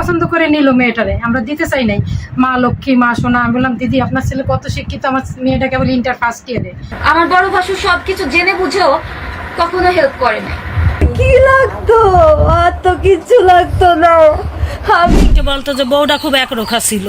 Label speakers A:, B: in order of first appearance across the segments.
A: পছন্দ করে নিল মেয়েটারে। আমরা দিতে চাই নাই। মা লক্ষ্মী মা সোনা আমি বললাম দিদি আপনার ছেলে কত শিক্ষিত আমার মেয়েটা কেবল ইন্টার ফার্স্ট ইয়ারে
B: আমার বড় ভাসুর সবকিছু জেনে বুঝেও কখনো হেল্প করে নাই।
C: কি লাগতো? আর তো কিচ্ছু লাগতো না।
D: কে বলতো যে বউটা খুব একরোখা ছিল।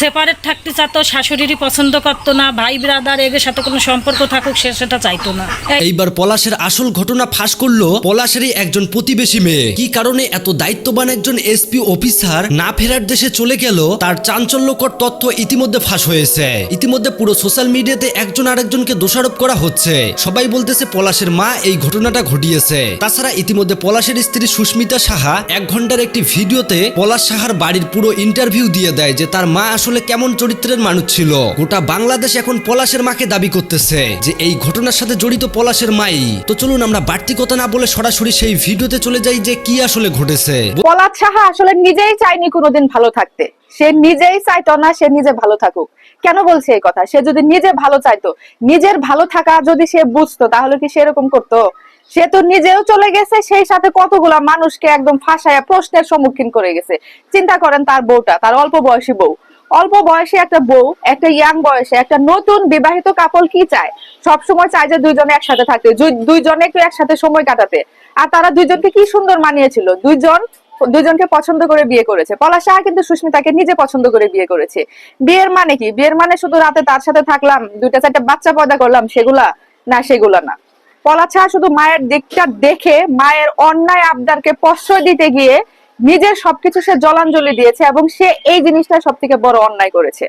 D: সেপারেট থাকতে চাতো শাশুড়িরই পছন্দ করতো না, ভাই ব্রাদার এদের সাথে কোনো সম্পর্ক থাকুক, সে সেটা চাইতো না।
E: এইবার পলাশের আসল ঘটনা ফাঁস করল পলাশেরই একজন প্রতিবেশী মেয়ে। কি কারণে এত দায়িত্ববান একজন এসপি অফিসার না ফেরার দেশে চলে গেল, তার চাঞ্চল্যকর তথ্য ইতিমধ্যে ফাঁস হয়েছে। ইতিমধ্যে পুরো সোশ্যাল মিডিয়াতে একজন আরেকজনকে দোষারোপ করা হচ্ছে। সবাই বলতেছে পলাশের মা এই ঘটনাটা ঘটিয়েছে। তাছাড়া ইতিমধ্যে পলাশের স্ত্রী সুস্মিতা সাহা এক ঘণ্টার একটি ভিডিওতে পলাশ সাহার বাড়ির পুরো ইন্টারভিউ দিয়ে দেয় যে তার মা আসলে কেমন চরিত্রের মানুষ ছিল। গোটা বাংলাদেশ এখন পলাশের মাকে দাবি করতেছে যে এই ঘটনার সাথে জড়িত পলাশের মাই। তো চলুন আমরা বাড়তি কথা না বলে সরাসরি সেই ভিডিওতে চলে যাই যে কি আসলে ঘটেছে।
F: পলাদ সাহা আসলে নিজেই চায়নি কোনোদিন ভালো থাকতে। সে নিজেই চাইতো না, সে নিজে ভালো থাকুক। কেন বলছে এই কথা? সে যদি নিজে ভালো চাইতো, নিজের ভালো থাকা যদি সে বুঝতো, তাহলে কি সেরকম করতো? সে তো নিজেও চলে গেছে, সেই সাথে কতগুলা মানুষকে একদম ফাঁসায়া প্রশ্নের সম্মুখীন করে গেছে। চিন্তা করেন তার বউটা, তার অল্প বয়সী বউ। অল্প বয়সী একটা বউ, একটা ইয়াং বয়সে, একটা নতুন বিবাহিত কাপল কি চায়? সবসময় চায় যে দুইজনে একসাথে থাকতে দুইজনে একটু একসাথে সময় কাটাতে। আর তারা দুইজনকে কি সুন্দর মানিয়েছিল? দুইজন, দুইজনকে পছন্দ করে বিয়ে করেছে। পলাশ সাহা কিন্তু সুস্মিতাকে নিজে পছন্দ করে বিয়ে করেছে। বিয়ের মানে কি? বিয়ের মানে শুধু রাতে তার সাথে থাকলাম, দুইটা চারটা বাচ্চা পয়দা করলাম, সেগুলা না সেগুলা না। সাহা শুধু মায়ের দিকটা দেখে, মায়ের অন্যায় আবদারকে প্রশ্রয় দিতে গিয়ে নিজের সবকিছু সে জলাঞ্জলি দিয়েছে এবং সে এই জিনিসটা সব থেকে বড় অন্যায় করেছে।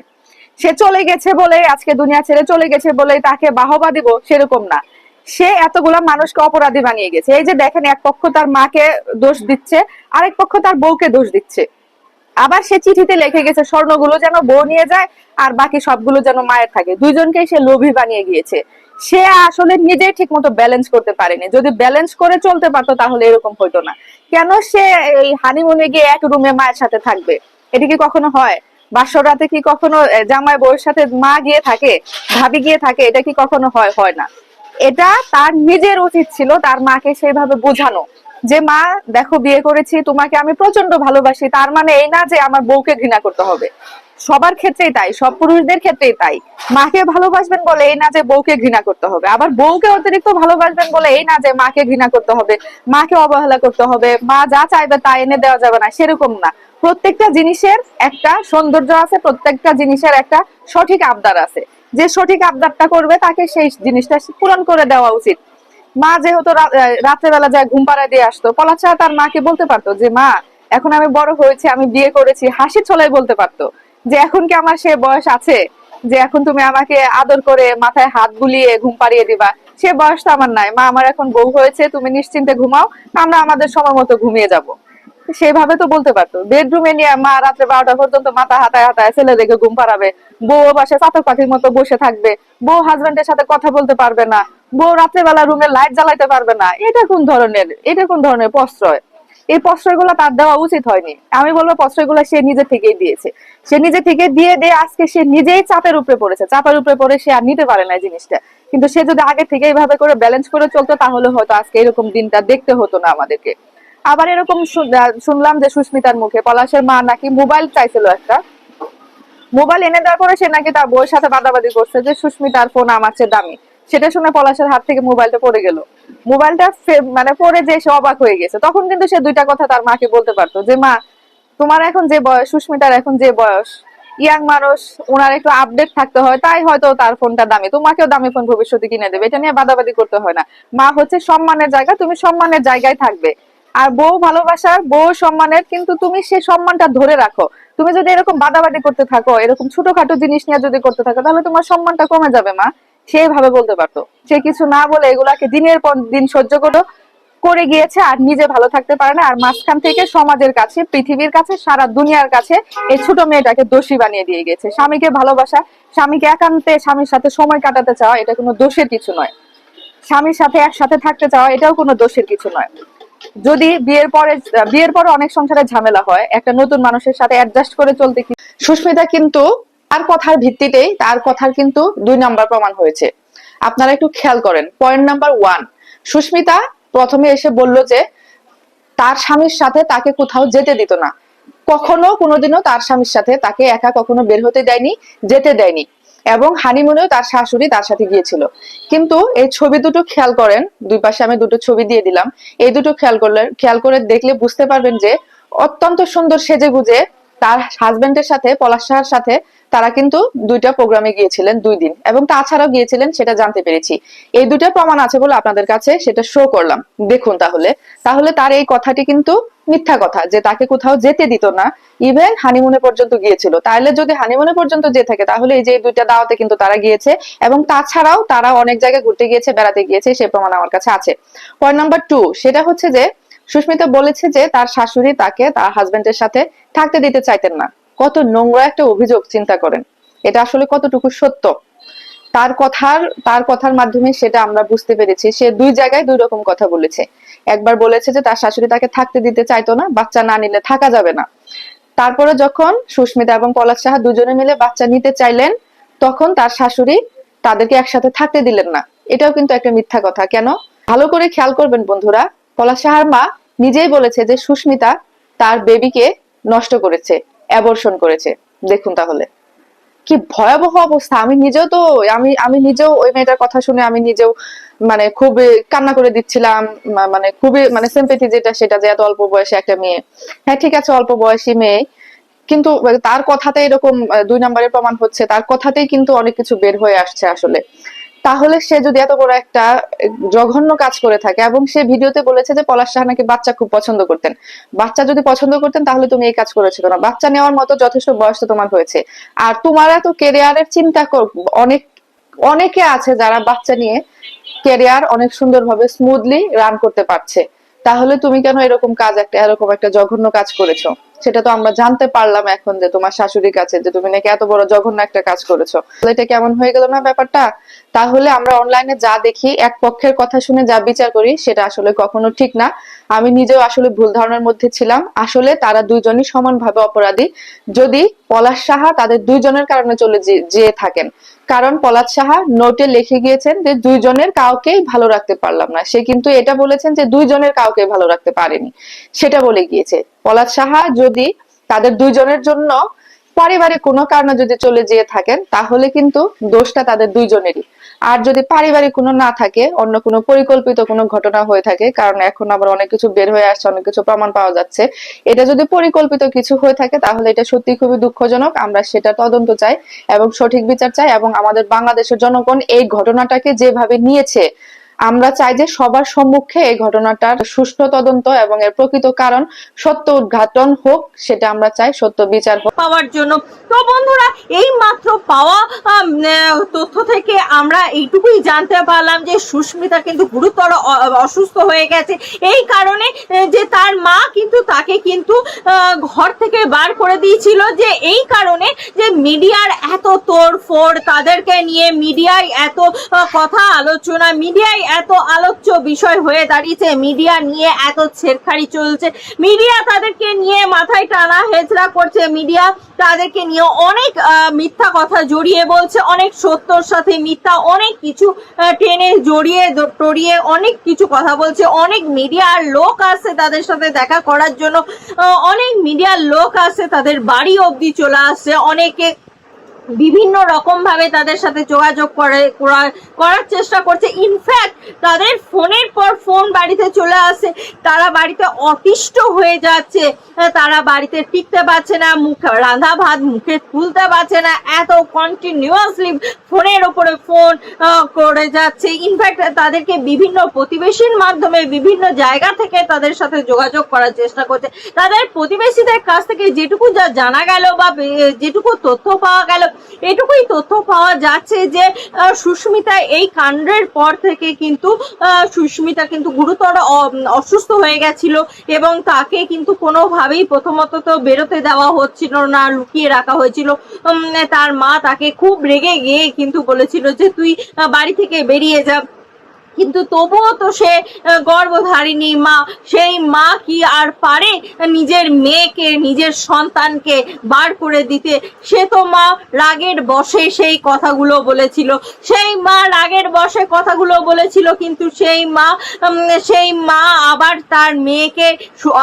F: সে চলে গেছে বলে, আজকে দুনিয়া ছেড়ে চলে গেছে বলে তাকে বাহবা দিব সেরকম না। সে এতগুলা মানুষকে অপরাধী বানিয়ে গেছে। এই যে দেখেন, এক পক্ষ তার মাকে দোষ দিচ্ছে, আরেক পক্ষ তার বউকে দোষ দিচ্ছে। আবার সে চিঠিতে লিখে গেছে, স্বর্ণগুলো যেন বউ নিয়ে যায়, আর বাকি সবগুলো যেন মায়ের থাকে। দুইজনকে সে লোভী বানিয়ে গিয়েছে। সে আসলে নিজেই ঠিক মতো ব্যালেন্স করতে পারেনি। যদি ব্যালেন্স করে চলতে পারতো তাহলে এরকম হইতো না। কেন সে এই হানিমুনে গিয়ে এক রুমে মায়ের সাথে থাকবে? এটা কি কখনো হয়? বাসর রাতে কি কখনো জামাই বউয়ের সাথে মা গিয়ে থাকে? ভাবি গিয়ে থাকে? এটা কি কখনো হয় হয় না। এটা তার নিজের উচিত ছিল, তার মাকে সেইভাবে বোঝানো। যে, মা, দেখো বিয়ে করেছি, তোমাকে আমি প্রচণ্ড ভালোবাসি। তার মানে এই না যে আমার বউকে ঘৃণা করতে হবে। সবার ক্ষেত্রেই তাই, সব পুরুষদের ক্ষেত্রেই তাই। মাকে ভালোবাসবেন বলে এই না যে বউকে ঘৃণা করতে হবে। আবার বউকে অতিরিক্ত ভালোবাসবেন বলে এই না যে মাকে ঘৃণা করতে হবে, মাকে অবহেলা করতে হবে, মা যা চাইবে তা এনে দেওয়া যাবে না, সেরকম না। প্রত্যেকটা জিনিসের একটা সৌন্দর্য আছে, প্রত্যেকটা জিনিসের একটা সঠিক আবদার আছে। যে সঠিক আবদারটা করবে তাকে সেই জিনিসটা পূরণ করে দেওয়া উচিত। মা যেহেতু রাত্রেবেলা যায় ঘুম পাড়ায় দিয়ে আসতো পলাচা তার মাকে বলতে পারতো যে, মা, এখন আমি বড় হয়েছি, আমি বিয়ে করেছি। হাসি ছলাই বলতে পারতো। যে এখন কি আমার সে বয়স আছে? যে এখন তুমি আমাকে আদর করে মাথায় হাত বুলিয়ে ঘুম পাড়িয়ে দিবা। সে বয়স তো আমার নাই। মা আমার এখন বউ হয়েছে, তুমি নিশ্চিন্তে ঘুমাও, আমরা আমাদের সময় মতো ঘুমিয়ে যাব। সেভাবে তো বলতে পারতো। বেডরুমে নিয়ে মা রাত্রে বারোটা পর্যন্ত মাথা হাতায় হাতায় ছেলে দেখে ঘুম পাড়াবে। বউ পাশে চাতক পাখির মতো বসে থাকবে। বউ হাজবেন্ডের সাথে কথা বলতে পারবে না। বউ রাত্রেবেলা রুমে লাইট জ্বালাইতে পারবে না। এটা কোন ধরনের? এটা কোন ধরনের প্রশ্রয়? এই প্রশ্রয়গুলো তার দেওয়া উচিত হয়নি। আমি বলব প্রশ্রয়গুলো সে নিজে থেকেই দিয়েছে। সে নিজে থেকে দিয়ে দিয়ে আজকে সে নিজেই চাপের উপরে পড়েছে। চাপের উপরে পড়ে সে আর নিতে পারে না জিনিসটা। কিন্তু সে যদি আগে থেকে এইভাবে করে ব্যালেন্স করে চলতো, তাহলে হয়তো আজকে এরকম দিনটা দেখতে হতো না আমাদেরকে। আবার এরকম শুনলাম যে সুস্মিতার মুখে, পলাশের মা নাকি মোবাইল চাইছিল একটা। মোবাইল এনে দেওয়ার পরে সে নাকি তার বউয়ের সাথে বাদাবাদি করছে যে, সুস্মিতার ফোন আমার চেয়ে দামি। সেটা শুনে পলাশের হাত থেকে মোবাইলটা পড়ে গেল। মোবাইলটা মানে পড়ে যে সে অবাক হয়ে গেছে, তখন কিন্তু সে দুইটা কথা তার মাকে বলতে পারতো যে, মা, তোমার এখন যে বয়স, সুস্মিতার এখন যে বয়স, ইয়াং মানুষ ওনার একটু আপডেট থাকতে হয়, তাই হয়তো তার ফোনটা দামি। তোমাকেও দামি ফোন ভবিষ্যতে কিনে দেবে, এটা নিয়ে বাদাবাদি করতে হয় না। মা হচ্ছে সম্মানের জায়গা, তুমি সম্মানের জায়গায় থাকবে। আর বউ ভালোবাসার, বউ সম্মানের, কিন্তু তুমি সেই সম্মানটা ধরে রাখো। তুমি যদি এরকম বাদাবাদি করতে থাকো, এরকম ছোটখাটো জিনিস নিয়ে যদি করতে থাকো, তাহলে তোমার সম্মানটা কমে যাবে, মা। সেইভাবে বলতে পারতো। সে কিছু না বলে এগুলাকে দিনের পর দিন সহ্য করো করে গিয়েছে আর নিজে ভালো থাকতে পারে না। আর মাঝখান থেকে সমাজের কাছে, পৃথিবীর কাছে, সারা দুনিয়ার কাছে এই ছোট মেয়েটাকে দোষী বানিয়ে দিয়ে গেছে। স্বামীকে ভালোবাসা, স্বামীকে একান্তে স্বামীর সাথে সময় কাটাতে চাওয়া, এটা কোনো দোষের কিছু নয়। স্বামীর সাথে একসাথে থাকতে চাওয়া, এটাও কোনো দোষের কিছু নয়। যদি বিয়ের পরে বিয়ের পরে অনেক সংসারে ঝামেলা হয়, একটা নতুন মানুষের সাথে অ্যাডজাস্ট করে চলতে কি সুস্মিতা, কিন্তু তার কথার ভিত্তিতেই তার কথার কিন্তু দুই নাম্বার প্রমাণ হয়েছে। আপনারা একটু খেয়াল করেন পয়েন্ট নাম্বার ওয়ান সুস্মিতা প্রথমে এসে বলল যে তার স্বামীর সাথে তাকে কোথাও যেতে দিত না। কখনো কোনোদিনও তার স্বামীর সাথে তাকে একা কখনো বের হতে দেয়নি, যেতে দেয়নি। এবং হানিমুনেও তার শাশুড়ি তার সাথে গিয়েছিল। কিন্তু এই ছবি দুটো খেয়াল করেন, দুই পাশে আমি দুটো ছবি দিয়ে দিলাম। এই দুটো খেয়াল করলে, খেয়াল করে দেখলে বুঝতে পারবেন যে অত্যন্ত সুন্দর সেজে গুজে তার হাজবেন্ডের সাথে, পলাশ সাহার সাথে তারা কিন্তু দুইটা প্রোগ্রামে গিয়েছিলেন দুই দিন। এবং তাছাড়াও গিয়েছিলেন, সেটা জানতে পেরেছি। এই দুইটা প্রমাণ আছে বলে আপনাদের কাছে সেটা শো করলাম। দেখুন তাহলে। তাহলে তার এই কথাটি কিন্তু মিথ্যা কথা, যে তাকে কোথাও যেতে দিত না। ইভেন হানিমুনে পর্যন্ত গিয়েছিল। তাহলে যদি হানিমুনে পর্যন্ত যেতে থাকে, তাহলে এই যে দুইটা দাওয়াতে কিন্তু তারা গিয়েছে। এবং তাছাড়াও তারা অনেক জায়গায় ঘুরতে গিয়েছে, বেড়াতে গিয়েছে, সে প্রমাণ আমার কাছে আছে। পয়েন্ট নাম্বার টু সেটা হচ্ছে যে, সুস্মিতা বলেছে যে তার শাশুড়ি তাকে তার হাজবেন্ডের সাথে থাকতে দিতে চাইতেন না। কত নোংরা একটা অভিযোগ চিন্তা করেন। এটা আসলে কতটুকু সত্য? তার কথার তার কথার মাধ্যমে সেটা আমরা বুঝতে পেরেছি। সে দুই জায়গায় দুই রকম কথা বলেছে। একবার বলেছে যে তার শাশুড়ি তাকে থাকতে দিতে চাইতো না, বাচ্চা না নিলে থাকা যাবে না। তারপরে যখন সুস্মিতা এবং পলাশ সাহা দুজনে মিলে বাচ্চা নিতে চাইলেন, তখন তার শাশুড়ি তাদেরকে একসাথে থাকতে দিলেন না। এটাও কিন্তু একটা মিথ্যা কথা। কেন? ভালো করে খেয়াল করবেন বন্ধুরা, পলাশ সাহার মা নিজেই বলেছে যে সুস্মিতা তার বেবিকে নষ্ট করেছে। অ্যাবর্ষণ করেছে। দেখুন তাহলে। কি ভয়াবহ অবস্থা। আমি নিজেও তো আমি আমি নিজেও ওই মেয়েটার কথা শুনে আমি নিজেও মানে খুব কান্না করে দিচ্ছিলাম। মানে খুবই মানে সিম্পেথি যেটা, সেটা যে এত অল্প বয়সে একটা মেয়ে। হ্যাঁ ঠিক আছে, অল্প বয়সী মেয়ে। কিন্তু তার কথাতে এরকম দুই নম্বরের প্রমাণ হচ্ছে। তার কথাতেই কিন্তু অনেক কিছু বের হয়ে আসছে আসলে। তাহলে সে যদি এত বড় একটা জঘন্য কাজ করে থাকে এবং সে ভিডিওতে বলেছে যে পলাশ শাহ নাকি বাচ্চা খুব পছন্দ করতেন। বাচ্চা যদি পছন্দ করতেন তাহলে তুমি এই কাজ করেছ না বাচ্চা নেওয়ার মতো যথেষ্ট বয়স তো তোমার হয়েছে। আর তোমার এত কেরিয়ারের চিন্তা কর, অনেক, অনেকে আছে যারা বাচ্চা নিয়ে কেরিয়ার অনেক সুন্দরভাবে স্মুথলি রান করতে পারছে। তাহলে তুমি কেন এরকম কাজ একটা, এরকম একটা জঘন্য কাজ করেছ? সেটা তো আমরা জানতে পারলাম এখন যে তোমার শাশুড়ির কাছে যে তুমি নাকি এত বড় জঘন্য একটা কাজ করেছ। এটা কেমন হয়ে গেল না ব্যাপারটা? তাহলে আমরা অনলাইনে যা দেখি, এক পক্ষের কথা শুনে যা বিচার করি, সেটা আসলে কখনো ঠিক না। আমি নিজেও আসলে ভুল ধারণার মধ্যে ছিলাম। আসলে তারা দুইজনই সমানভাবে অপরাধী। যদি পলাশ সাহা তাদের দুইজনের কারণে চলে যেয়ে থাকেন কারণ পলাশ সাহা নোটে লিখে গিয়েছেন যে দুইজনের কাউকেই ভালো রাখতে পারলাম না। সে কিন্তু এটা বলেছেন যে দুইজনের কাউকে ভালো রাখতে পারেনি। সেটা বলে গিয়েছে। পলাশ সাহা যদি তাদের দুইজনের জন্য পারিবারিক কোনো কারণে যদি চলে যেয়ে থাকেন, তাহলে কিন্তু দোষটা তাদের দুইজনেরই। আর যদি পারিবারিক কোনো না থাকে, অন্য কোনো পরিকল্পিত কোনো ঘটনা হয়ে থাকে, কারণ এখন আবার অনেক কিছু বের হয়ে আসছে, অনেক কিছু প্রমাণ পাওয়া যাচ্ছে, এটা যদি পরিকল্পিত কিছু হয়ে থাকে, তাহলে এটা সত্যি খুবই দুঃখজনক। আমরা সেটা তদন্ত চাই এবং সঠিক বিচার চাই এবং আমাদের বাংলাদেশের জনগণ এই ঘটনাটাকে যেভাবে নিয়েছে আমরা চাই যে সবার সম্মুখে এই ঘটনাটার সুষ্ঠু তদন্ত এবং এর প্রকৃত কারণ সত্য উদ্ঘাটন হোক, সেটা আমরা চাই, সত্য বিচার হোক।
G: পাওয়ার জন্য। তো বন্ধুরা, এই মাত্র পাওয়া তথ্য থেকে আমরা এইটুকুই জানতে পারলাম যে সুস্মিতা কিন্তু গুরুতর অসুস্থ হয়ে গেছে। এই কারণে যে তার মা কিন্তু তাকে কিন্তু ঘর থেকে বার করে দিয়েছিল যে এই কারণে যে মিডিয়ার এত তোড়ফোড়, তাদেরকে নিয়ে মিডিয়ায় এত কথা আলোচনা, মিডিয়ায় এত আলোচ্য বিষয় হয়ে দাঁড়িয়েছে। মিডিয়া নিয়ে এত ছেড়খাড়ি চলছে। মিডিয়া তাদেরকে নিয়ে মাথায় টানা হেচড়া করছে। মিডিয়া তাদেরকে নিয়ে অনেক মিথ্যা কথা জড়িয়ে বলছে, অনেক সত্যর সাথে মিথ্যা অনেক কিছু টেনে জড়িয়ে টড়িয়ে অনেক কিছু কথা বলছে। অনেক মিডিয়ার লোক আসছে তাদের সাথে দেখা করার জন্য। অনেক মিডিয়ার লোক আসছে, তাদের বাড়ি অবধি চলে আসছে। অনেকে বিভিন্ন রকম ভাবে তাদের সাথে যোগাযোগ করে করার চেষ্টা করছে। ইনফ্যাক্ট তাদের ফোনের পর ফোন বাড়িতে চলে আসে। তারা বাড়িতে অতিষ্ঠ হয়ে যাচ্ছে। তারা বাড়িতে টিকতে পারছে না, মুখে রাঁধা ভাত মুখে তুলতে পারছে না। এত কন্টিনিউয়াসলি ফোনের ওপরে ফোন করে যাচ্ছে। ইনফ্যাক্ট তাদেরকে বিভিন্ন প্রতিবেশীর মাধ্যমে বিভিন্ন জায়গা থেকে তাদের সাথে যোগাযোগ করার চেষ্টা করছে। তাদের প্রতিবেশীদের কাছ থেকে যেটুকু যা জানা গেল বা যেটুকু তথ্য পাওয়া গেল এটুকুই তথ্য পাওয়া যাচ্ছে যে সুস্মিতা এই কাণ্ডের পর থেকে কিন্তু সুস্মিতা কিন্তু গুরুতর অসুস্থ হয়ে গেছিল এবং তাকে কিন্তু কোনোভাবেই প্রথমত তো বেরোতে দেওয়া হচ্ছিল না, লুকিয়ে রাখা হয়েছিল। তার মা তাকে খুব রেগে গিয়ে কিন্তু বলেছিল যে, তুই বাড়ি থেকে বেরিয়ে যা। কিন্তু তবুও তো সে গর্ভধারিণী মা, সেই মা কি আর পারে নিজের মেয়েকে, নিজের সন্তানকে বার করে দিতে? সে তো মা রাগের বসে সেই কথাগুলো বলেছিল। সেই মা রাগের বসে কথাগুলো বলেছিল, কিন্তু সেই মা সেই মা আবার তার মেয়েকে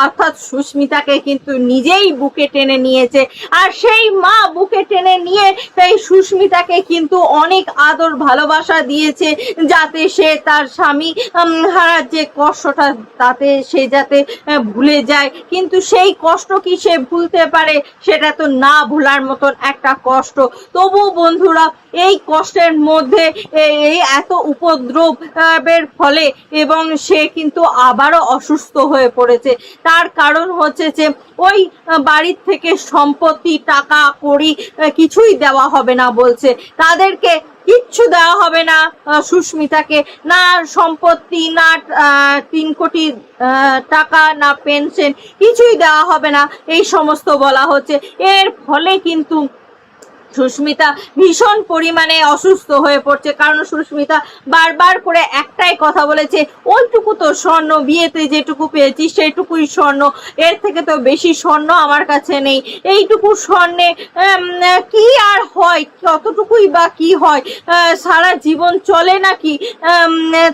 G: অর্থাৎ সুস্মিতাকে কিন্তু নিজেই বুকে টেনে নিয়েছে। আর সেই মা বুকে টেনে নিয়ে সেই সুস্মিতাকে কিন্তু অনেক আদর ভালোবাসা দিয়েছে, যাতে সে তার স্বামী উম, হারার যে কষ্টটা তাতে সে যাতে ভুলে যায়। কিন্তু সেই কষ্ট কি সে ভুলতে পারে সেটা তো না ভোলার মতন একটা কষ্ট। তবু বন্ধুরা এই কষ্টের মধ্যে এই এত উপদ্রব আহ, এর ফলে এবং সে কিন্তু আবারও অসুস্থ হয়ে পড়েছে। তার কারণ হচ্ছে যে ওই বাড়ির থেকে সম্পত্তি টাকা কড়ি কিছুই দেওয়া হবে না বলছে। তাদেরকে কিচ্ছু দেওয়া হবে না সুস্মিতাকে, না সম্পত্তি, না তিন কোটি টাকা, না পেনশন, কিছুই দেওয়া হবে না। এই সমস্ত বলা হচ্ছে। এর ফলে কিন্তু সুস্মিতা ভীষণ পরিমাণে অসুস্থ হয়ে পড়ছে। কারণ সুস্মিতা বারবার করে একটাই কথা বলেছে, ওইটুকু তো স্বর্ণ, বিয়েতে যেটুকু পেয়েছি সেটুকুই স্বর্ণ, এর থেকে তো বেশি স্বর্ণ আমার কাছে নেই। এইটুকু স্বর্ণে কি আর হয়? কতটুকুই বা কি হয়? সারা জীবন চলে নাকি?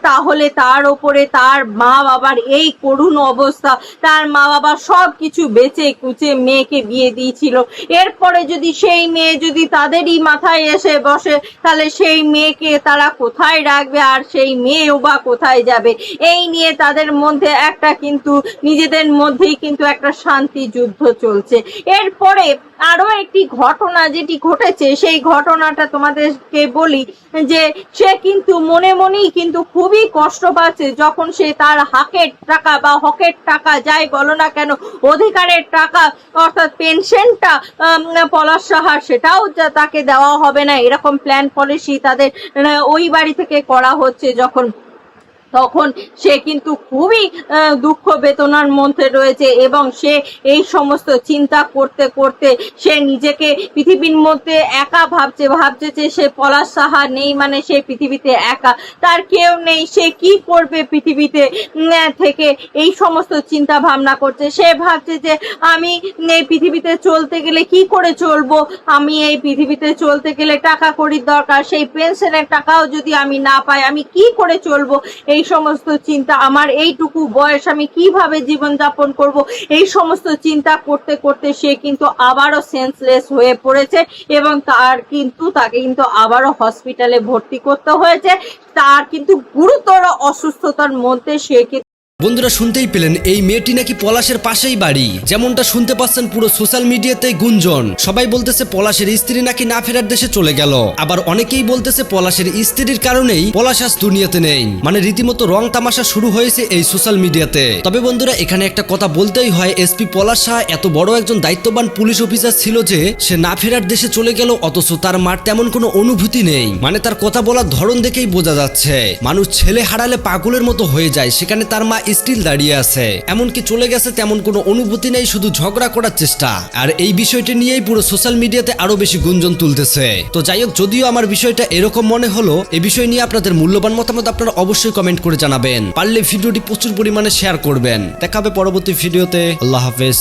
G: তাহলে তার ওপরে তার মা বাবার এই করুণ অবস্থা, তার মা বাবা সব কিছু বেচে কুচে মেয়েকে বিয়ে দিয়েছিল। এরপরে যদি সেই মেয়ে যদি তাদেরই মাথায় এসে বসে, তাহলে সেই মেয়েকে তারা কোথায় রাখবে আর সেই মেয়েও বা কোথায় যাবে? এই নিয়ে তাদের মধ্যে একটা কিন্তু, নিজেদের মধ্যেই কিন্তু একটা শান্তি যুদ্ধ চলছে। এরপরে আরও একটি ঘটনা যেটি ঘটেছে, সেই ঘটনাটা তোমাদেরকে বলি যে সে কিন্তু মনে মনেই কিন্তু খুবই কষ্ট পাচ্ছে যখন সে তার হাকের টাকা বা হকের টাকা যাই বলো না কেন, অধিকারের টাকা অর্থাৎ পেনশনটা পলাশ সাহার সেটাও তাকে দেওয়া হবে না। এরকম প্ল্যান পলিসি তাদের ওই বাড়ি থেকে করা হচ্ছে যখন তখন সে কিন্তু খুবই দুঃখ বেদনার মধ্যে রয়েছে এবং সে এই সমস্ত চিন্তা করতে করতে সে নিজেকে পৃথিবীর মধ্যে একা ভাবছে ভাবছে যে সে পলাশ সাহা নেই মানে সে পৃথিবীতে একা। তার কেউ নেই, সে কি করবে পৃথিবীতে থেকে এই সমস্ত চিন্তা ভাবনা করছে। সে ভাবছে যে আমি এই পৃথিবীতে চলতে গেলে কি করে চলবো? আমি এই পৃথিবীতে চলতে গেলে টাকা কড়ির দরকার, সেই পেনশনের টাকাও যদি আমি না পাই, আমি কি করে চলবো? এই সমস্ত চিন্তা, আমার এইটুকু বয়স, আমি কীভাবে জীবনযাপন করব, এই সমস্ত চিন্তা করতে করতে সে কিন্তু আবারও সেন্সলেস হয়ে পড়েছে এবং তার কিন্তু, তাকে কিন্তু আবারও হসপিটালে ভর্তি করতে হয়েছে। তার কিন্তু গুরুতর অসুস্থতার মধ্যে সে কিন্তু
E: বন্ধুরা শুনতেই পেলেন, এই মেয়েটি নাকি পলাশের পাশেই বাড়ি। যেমনটা শুনতে পাচ্ছেন পুরো সোশ্যাল মিডিয়াতে গুঞ্জন। সবাই বলতেছে পলাশের স্ত্রী নাকি না ফেরার দেশে চলে গেল। আবার অনেকেই বলতেছে পলাশের স্ত্রীর কারণেই পলাশ আজ দুনিয়াতে নেই। মানে রীতিমতো রং তামাশা শুরু হয়েছে এই সোশ্যাল মিডিয়াতে। তবে বন্ধুরা, এখানে একটা কথা বলতেই হয়, এসপি পলাশ শাহ এত বড় একজন দায়িত্ববান পুলিশ অফিসার ছিল যে সে না ফেরার দেশে চলে গেল, অথচ তার মার তেমন কোনো অনুভূতি নেই। মানে তার কথা বলার ধরন দেখেই বোঝা যাচ্ছে। মানুষ ছেলে হারালে পাগলের মতো হয়ে যায়, সেখানে তার মা স্টিল দাঁড়িয়ে আছে। এমনকি চলে গেছে তেমন কোনো অনুভূতি নেই, শুধু ঝগড়া করার চেষ্টা। আর এই বিষয়টি নিয়েই পুরো সোশ্যাল মিডিয়াতে আরও বেশি গুঞ্জন তুলতেছে। তো যাই হোক, যদিও আমার বিষয়টা এরকম মনে হলো, এ বিষয় নিয়ে আপনাদের মূল্যবান মতামত আপনারা অবশ্যই কমেন্ট করে জানাবেন। পারলে ভিডিওটি প্রচুর পরিমাণে শেয়ার করবেন। দেখা হবে পরবর্তী ভিডিওতে আল্লাহ হাফেজ।